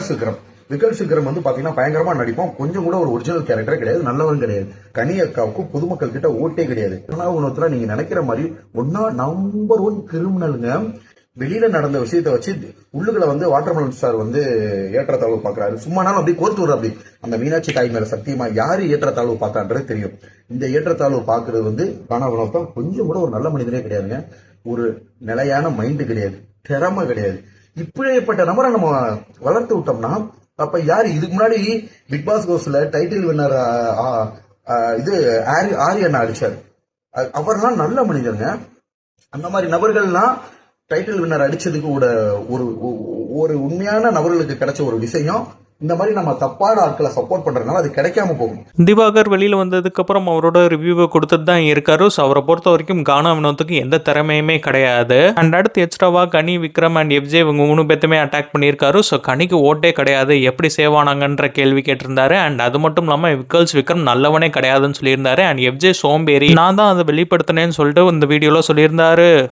விக்கல்ஸ் விக்ரம் விக்கல்ஸ் விக்ரம் வந்து பாத்தீங்கன்னா பயங்கரமா நடிப்போம். கொஞ்சம் கூட ஒரு ஒரிஜினல் கேரக்டரே கிடையாது. நல்லவன் கிடையாது. கனி அக்காவுக்கும் பொதுமக்கள் கிட்ட ஓட்டே கிடையாது. ஆனா நீங்க நினைக்கிற மாதிரி ஒன்னா நம்பர் ஒன் கிரிமினலுங்க வெளியில நடந்த விஷயத்த வச்சு உள்ளுக்குள்ள வந்து வாட்டர்மலன் சார் வந்து ஏற்றத்தாழ்வு பாக்குறாரு. சும்மானாலும் அப்படி கோர்த்து விடுற அப்படி அந்த மீனாட்சி தாய் மேல சத்தியமா யாரு ஏற்றத்தாழ்வு பார்த்தான்றது தெரியும். இந்த ஏற்றத்தாழ்வு பாக்குறது வந்து காணாவினோத்தான் கொஞ்சம் கூட ஒரு நல்ல மனிதனே கிடையாதுங்க. ஒரு நிலையான மைண்டு கிடையாது. திறமை கிடையாது. இப்படிப்பட்ட நபரை நம்ம வளர்த்து விட்டோம்னா அப்ப யாரு? இதுக்கு முன்னாடி பிக் பாஸ் கோஸ்ல டைட்டில் வின்னர் இது ஆரி ஆரியண்ணா அடிச்சார். அ- அவர்லாம் நல்ல மனிதருங்க. அந்த மாதிரி நபர்கள்லாம் டைட்டில் வின்னர் அடிச்சதுக்கு கூட ஒரு ஒரு உண்மையான நபர்களுக்கு கிடைச்ச ஒரு விஷயம். இந்த மாதிரி நம்ம தப்பான ஆட்களை சப்போர்ட் பண்றதுனால அது கிடைக்காம போகும். திவாகர் வெளியில் வந்ததுக்கப்புறம் அவரோட ரிவ்யூவை கொடுத்துட்டு தான் இருக்காரு. ஸோ அவரை பொறுத்த வரைக்கும் கானா வினோத்துக்கு எந்த திறமையுமே கிடையாது. அண்ட் அடுத்து எக்ஸ்ட்ராவா கனி விக்ரம் அண்ட் எஃப்ஜே இவங்க மூணு பேர்த்துமே அட்டாக் பண்ணியிருக்காரு. ஸோ கனிக்கு ஓட்டே கிடையாது. எப்படி சேவ் ஆனாங்கன்ற கேள்வி கேட்டிருந்தாரு. அண்ட் அது மட்டும் இல்லாமல் விக்கல்ஸ் விக்ரம் நல்லவனே கிடையாதுன்னு சொல்லியிருந்தாரு. அண்ட் எஃப்ஜே சோம்பேறி. நான் தான் அதை வெளிப்படுத்தினேன்னு சொல்லிட்டு இந்த வீடியோவில் சொல்லியிருந்தாரு.